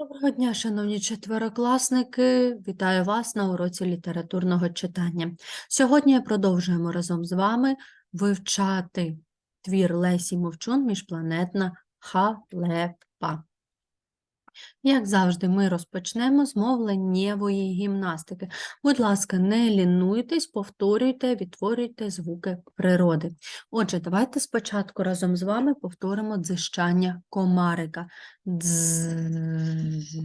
Доброго дня, шановні четверокласники! Вітаю вас на уроці літературного читання. Сьогодні продовжуємо разом з вами вивчати твір Лесі Мовчун «Міжпланетна халепа». Як завжди, ми розпочнемо з мовленнєвої гімнастики. Будь ласка, не лінуйтесь, повторюйте, відтворюйте звуки природи. Отже, давайте спочатку разом з вами повторимо дзижчання комарика. Дзз.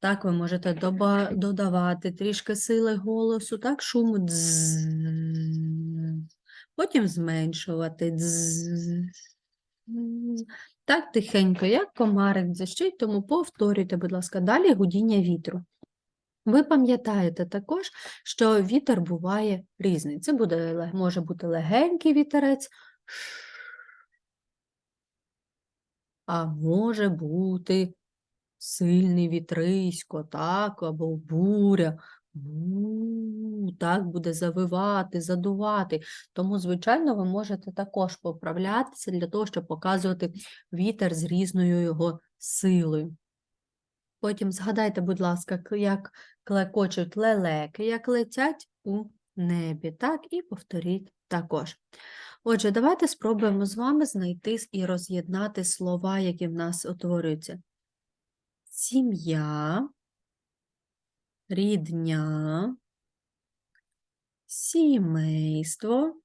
Так, ви можете доба- додавати трішки сили голосу, так, шуму. Дзз. Потім зменшувати. Дзз. Так, тихенько, як комарик дзищить, тому повторюйте, будь ласка, далі гудіння вітру. Ви пам'ятаєте також, що вітер буває різний. Це буде, може бути легенький вітерець, а може бути сильний вітрисько, так, або буря. У, Так буде завивати, задувати. Тому, звичайно, ви можете також поправлятися для того, щоб показувати вітер з різною його силою. Потім згадайте, будь ласка, як клекочуть лелеки, як летять у небі, так, і повторіть також. Отже, давайте спробуємо з вами знайти і роз'єднати слова, які в нас утворюються. Сім'я, рідня, сімейство,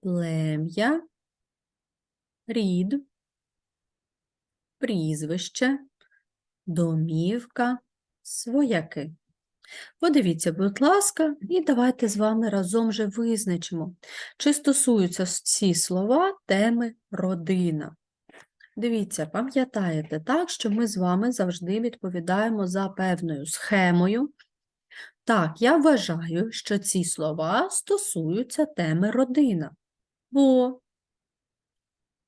плем'я, рід, прізвище, домівка, свояки. Подивіться, будь ласка, і давайте з вами разом же визначимо, чи стосуються ці слова теми родина. Дивіться, пам'ятаєте так, що ми з вами завжди відповідаємо за певною схемою. Так, я вважаю, що ці слова стосуються теми родина, бо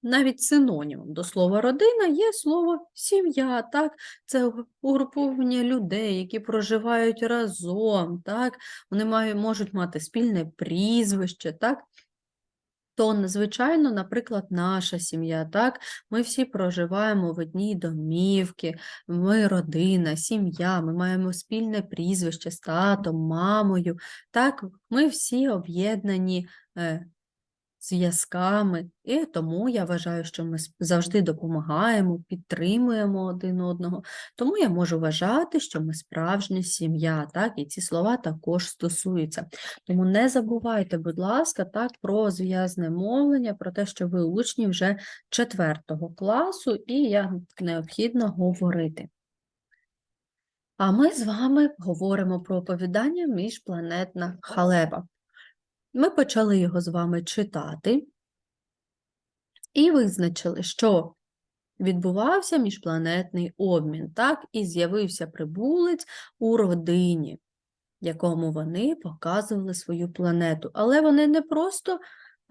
навіть синонімом до слова родина є слово сім'я, так? Це угруповання людей, які проживають разом, так? Вони мають, можуть мати спільне прізвище, так? То, звичайно, наприклад, наша сім'я, так? Ми всі проживаємо в одній домівці, ми родина, сім'я, ми маємо спільне прізвище з татом, мамою, так? Ми всі об'єднані е, зв'язками, і тому я вважаю, що ми завжди допомагаємо, підтримуємо один одного. Тому я можу вважати, що ми справжня сім'я, так? І ці слова також стосуються. Тому не забувайте, будь ласка, так, про зв'язне мовлення, про те, що ви учні вже четвертого класу, і як необхідно говорити. А ми з вами говоримо про оповідання Міжпланетна халепа. Ми почали його з вами читати і визначили, що відбувався міжпланетний обмін, так, і з'явився прибулець у родині, якому вони показували свою планету. Але вони не просто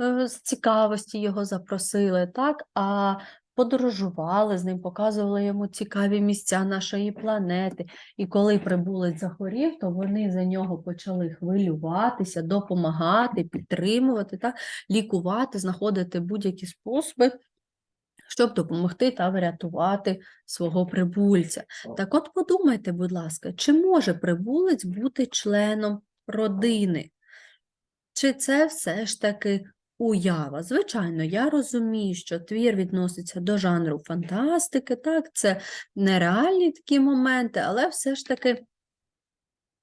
е, з цікавості його запросили, так, а подорожували з ним, показували йому цікаві місця нашої планети. І коли прибулець захворів, то вони за нього почали хвилюватися, допомагати, підтримувати, так, лікувати, знаходити будь-які способи, щоб допомогти та врятувати свого прибульця. Так от подумайте, будь ласка, чи може прибулець бути членом родини? Чи це все ж таки уява? Звичайно, я розумію, що твір відноситься до жанру фантастики, так, це нереальні такі моменти, але все ж таки,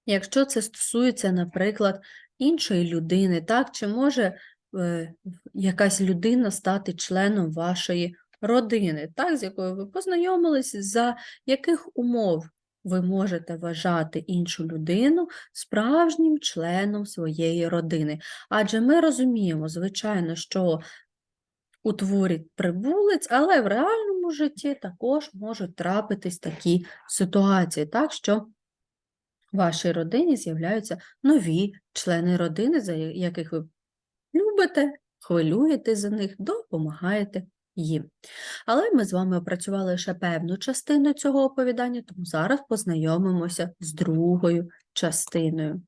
якщо це стосується, наприклад, іншої людини, так, чи може е, якась людина стати членом вашої родини, так, з якою ви познайомились, за яких умов ви можете вважати іншу людину справжнім членом своєї родини. Адже ми розуміємо, звичайно, що у прибулець, але в реальному житті також можуть трапитись такі ситуації, так що в вашій родині з'являються нові члени родини, за яких ви любите, хвилюєте за них, допомагаєте їм. Але ми з вами опрацювали лише певну частину цього оповідання, тому зараз познайомимося з другою частиною.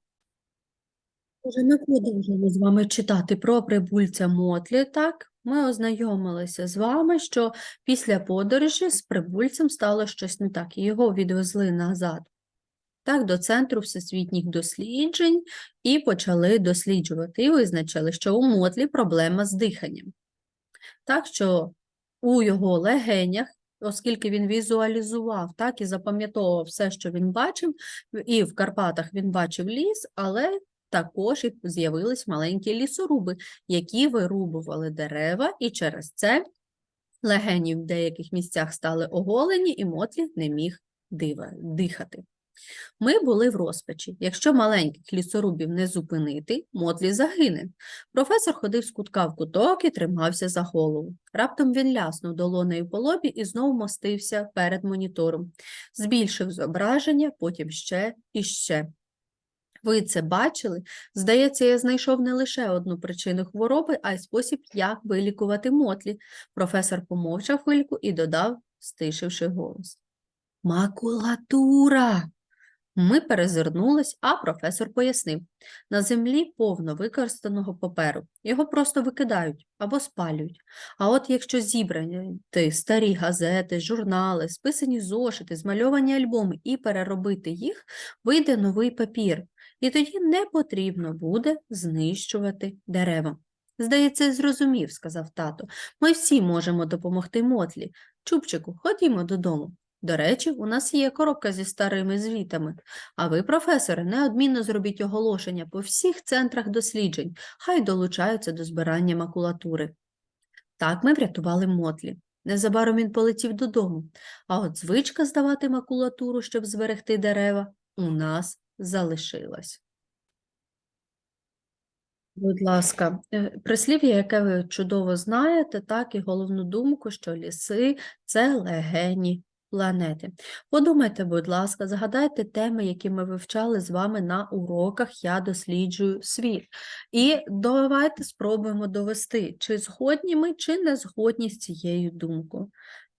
Отже, ми продовжуємо з вами читати про прибульця Мотлі, так? ми ознайомилися з вами, що після подорожі з прибульцем стало щось не так, і його відвезли назад. Так, до Центру всесвітніх досліджень і почали досліджувати, і визначили, що у Мотлі проблема з диханням. Так що у його легенях, оскільки він візуалізував, так і запам'ятовував все, що він бачив, і в Карпатах він бачив ліс, але також і з'явились маленькі лісоруби, які вирубували дерева, і через це легені в деяких місцях стали оголені, і Мотлі не міг дива- дихати. Ми були в розпачі. Якщо маленьких лісорубів не зупинити, Мотлі загине. Професор ходив з кутка в куток і тримався за голову. Раптом він ляснув долонею по лобі і знову мостився перед монітором. Збільшив зображення, потім ще і ще. Ви це бачили? Здається, я знайшов не лише одну причину хвороби, а й спосіб, як вилікувати Мотлі. Професор помовчав хвильку і додав, стишивши голос. Макулатура. Ми перезирнулись, а професор пояснив. На землі повно використаного паперу. Його просто викидають або спалюють. А от якщо зібрані старі газети, журнали, списані зошити, змальовані альбоми і переробити їх, вийде новий папір. І тоді не потрібно буде знищувати дерева. Здається, зрозумів, сказав тато. Ми всі можемо допомогти Мотлі. Чупчику, ходімо додому. До речі, у нас є коробка зі старими звітами. А ви, професоре, неодмінно зробіть оголошення по всіх центрах досліджень, хай долучаються до збирання макулатури. Так ми врятували Мотлі. Незабаром він полетів додому, а от звичка здавати макулатуру, щоб зберегти дерева, у нас залишилась. Будь ласка, е, прислів'я, яке ви чудово знаєте, так і головну думку, що ліси – це легені планети. Подумайте, будь ласка, згадайте теми, які ми вивчали з вами на уроках «Я досліджую світ». І давайте спробуємо довести, чи згодні ми, чи не згодні з цією думкою.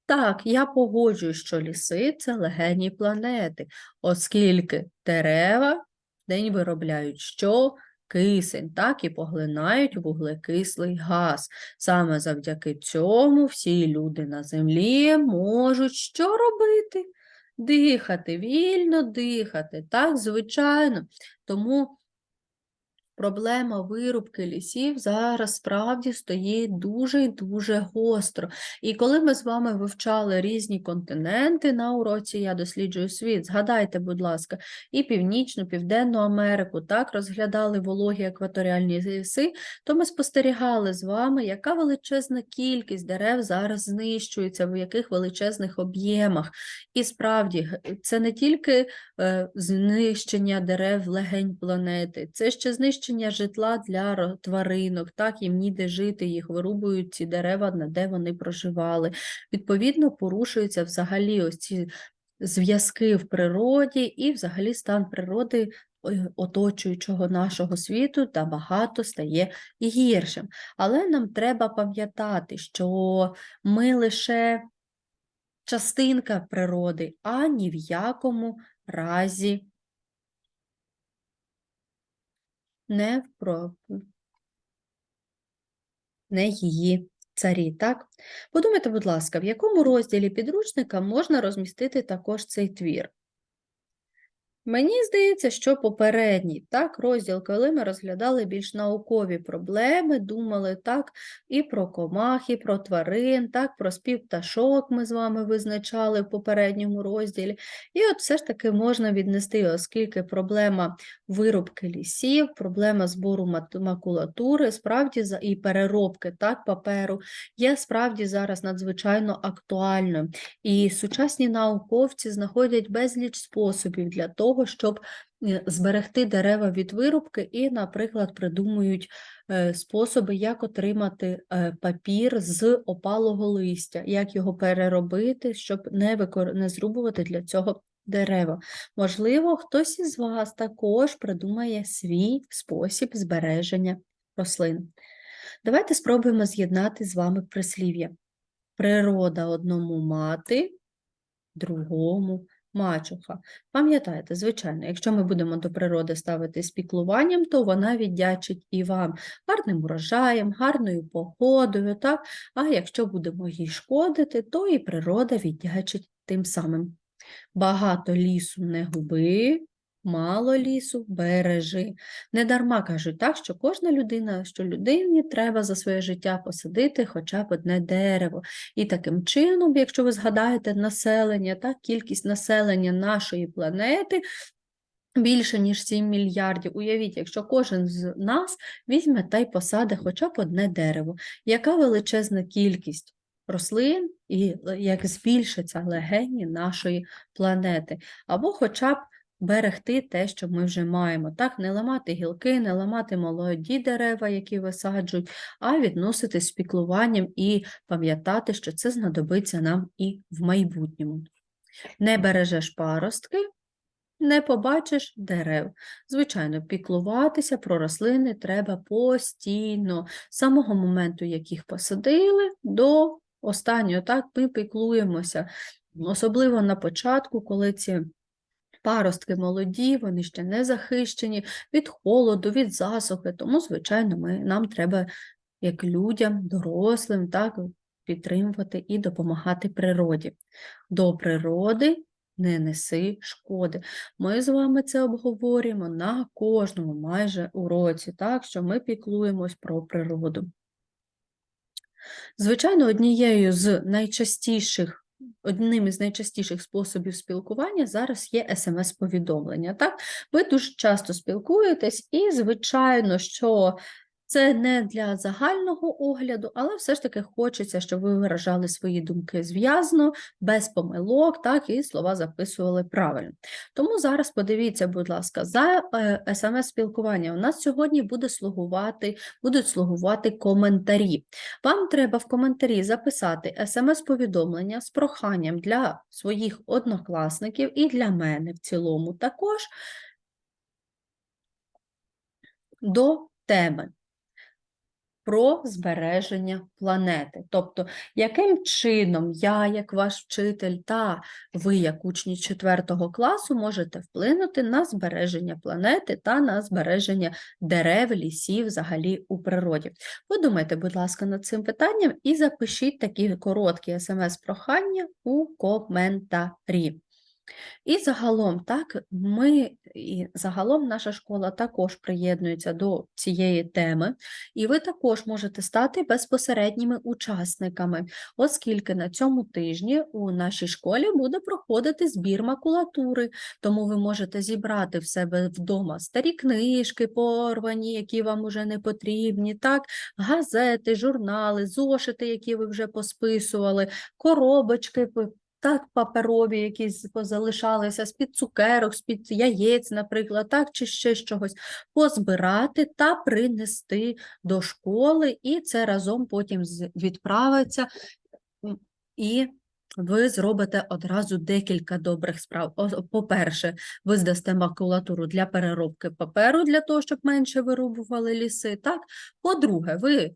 Так, я погоджуюсь, що ліси – це легені планети, оскільки дерева в день виробляють що? Кисень, так і поглинають вуглекислий газ. Саме завдяки цьому всі люди на землі можуть що робити? Дихати, вільно дихати, так, звичайно. Тому проблема вирубки лісів зараз справді стоїть дуже і дуже гостро. І коли ми з вами вивчали різні континенти на уроці «Я досліджую світ», згадайте, будь ласка, і Північну, Південну Америку, так, розглядали вологі екваторіальні ліси, то ми спостерігали з вами, яка величезна кількість дерев зараз знищується, в яких величезних об'ємах. І справді, це не тільки е, знищення дерев легень планети, це ще знищення житла для тваринок, так, їм ніде жити, їх вирубують ці дерева, де вони проживали. Відповідно, порушуються взагалі ось ці зв'язки в природі і взагалі стан природи оточуючого нашого світу набагато стає гіршим. Але нам треба пам'ятати, що ми лише частинка природи, а ні в якому разі не про... не її царі, так? Подумайте, будь ласка, в якому розділі підручника можна розмістити також цей твір? Мені здається, що попередній так, розділ, коли ми розглядали більш наукові проблеми, думали так і про комах, і про тварин, так, про спів пташок ми з вами визначали в попередньому розділі. І от все ж таки можна віднести, оскільки проблема вирубки лісів, проблема збору макулатури, справді і переробки так, паперу є справді зараз надзвичайно актуальною. І сучасні науковці знаходять безліч способів для того, щоб е, зберегти дерева від вирубки і, наприклад, придумують е, способи, як отримати е, папір з опалого листя, як його переробити, щоб не, викор... не зрубувати для цього дерева. Можливо, хтось із вас також придумає свій спосіб збереження рослин. Давайте спробуємо з'єднати з вами прислів'я. Природа одному мати, другому мачуха. Пам'ятаєте, звичайно, якщо ми будемо до природи ставити з піклуванням, то вона віддячить і вам гарним урожаєм, гарною погодою, так? А якщо будемо їй шкодити, то і природа віддячить тим самим. Багато лісу не губи, мало лісу бережи. Недарма кажуть так, що кожна людина, що людині треба за своє життя посадити хоча б одне дерево. І таким чином, якщо ви згадаєте населення, так, кількість населення нашої планети. Більше ніж 7 мільярдів. Уявіть, якщо кожен з нас візьме та й посаде хоча б одне дерево, яка величезна кількість рослин і е, як збільшаться легені нашої планети, або хоча б берегти те, що ми вже маємо. Так, не ламати гілки, не ламати молоді дерева, які висаджують, а відносити з піклуванням і пам'ятати, що це знадобиться нам і в майбутньому. Не бережеш паростки, не побачиш дерев. Звичайно, піклуватися про рослини треба постійно, з самого моменту, як їх посадили, до останнього. Так, ми піклуємося, особливо на початку, коли ці паростки молоді, вони ще не захищені від холоду, від засухи. Тому, звичайно, ми, нам треба, як людям, дорослим, так, підтримувати і допомагати природі. До природи не неси шкоди. Ми з вами це обговорюємо на кожному майже уроці, так, що ми піклуємось про природу. Звичайно, однією з найчастіших Одним із найчастіших способів спілкування зараз є смс-повідомлення. Так, ви дуже часто спілкуєтесь, і, звичайно, що це не для загального огляду, але все ж таки хочеться, щоб ви виражали свої думки зв'язно, без помилок, так, і слова записували правильно. Тому зараз подивіться, будь ласка, за е, смс-спілкування у нас сьогодні буде слугувати, будуть слугувати коментарі. Вам треба в коментарі записати смс-повідомлення з проханням для своїх однокласників і для мене в цілому також до теми про збереження планети. Тобто, яким чином я, як ваш вчитель, та ви, як учні 4 класу, можете вплинути на збереження планети та на збереження дерев, лісів взагалі у природі. Подумайте, будь ласка, над цим питанням і запишіть такі короткі смс-прохання у коментарі. І загалом, так, ми і загалом наша школа також приєднується до цієї теми, і ви також можете стати безпосередніми учасниками, оскільки на цьому тижні у нашій школі буде проходити збір макулатури, тому ви можете зібрати в себе вдома старі книжки, порвані, які вам уже не потрібні, так, газети, журнали, зошити, які ви вже посписували, коробочки так, паперові, які позалишалися з-під цукерок, з-під яєць, наприклад, так, чи ще чогось, позбирати та принести до школи, і це разом потім відправиться, і ви зробите одразу декілька добрих справ. По-перше, ви здасте макулатуру для переробки паперу, для того, щоб менше вирубували ліси. так? По-друге, ви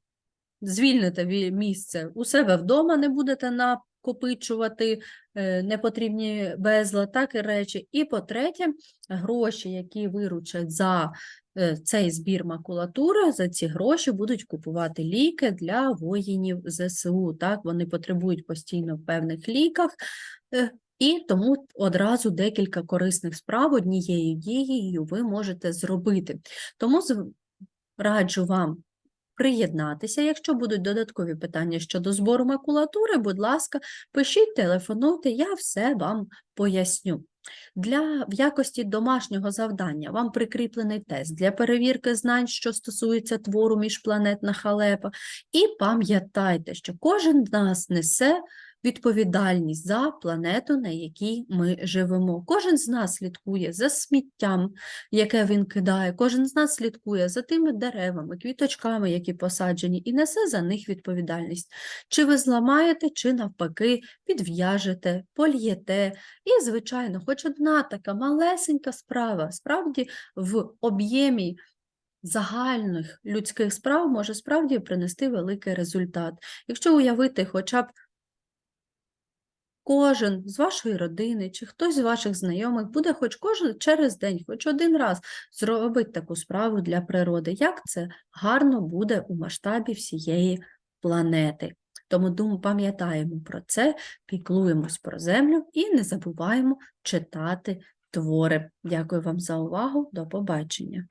звільните місце у себе вдома, не будете на накопичувати е, непотрібні безлад, так і речі. І по-третє, гроші, які виручать за е, цей збір макулатури, за ці гроші будуть купувати ліки для воїнів ЗСУ. Так, Вони потребують постійно в певних ліках. Е, і тому одразу декілька корисних справ однією дією ви можете зробити. Тому раджу вам приєднатися. Якщо будуть додаткові питання щодо збору макулатури, будь ласка, пишіть, телефонуйте, я все вам поясню. Для в якості домашнього завдання вам прикріплений тест для перевірки знань, що стосується твору міжпланетна халепа. І пам'ятайте, що кожен з нас несе відповідальність за планету, на якій ми живемо. Кожен з нас слідкує за сміттям, яке він кидає, кожен з нас слідкує за тими деревами, квіточками, які посаджені, і несе за них відповідальність. Чи ви зламаєте, чи навпаки підв'яжете, польєте. І, звичайно, хоч одна така малесенька справа, справді в об'ємі. Загальних людських справ може справді принести великий результат. Якщо уявити хоча б кожен з вашої родини чи хтось з ваших знайомих буде хоч кожен через день, хоч один раз зробить таку справу для природи. Як це гарно буде у масштабі всієї планети. Тому дум, пам'ятаємо про це, піклуємось про землю і не забуваємо читати твори. Дякую вам за увагу. До побачення.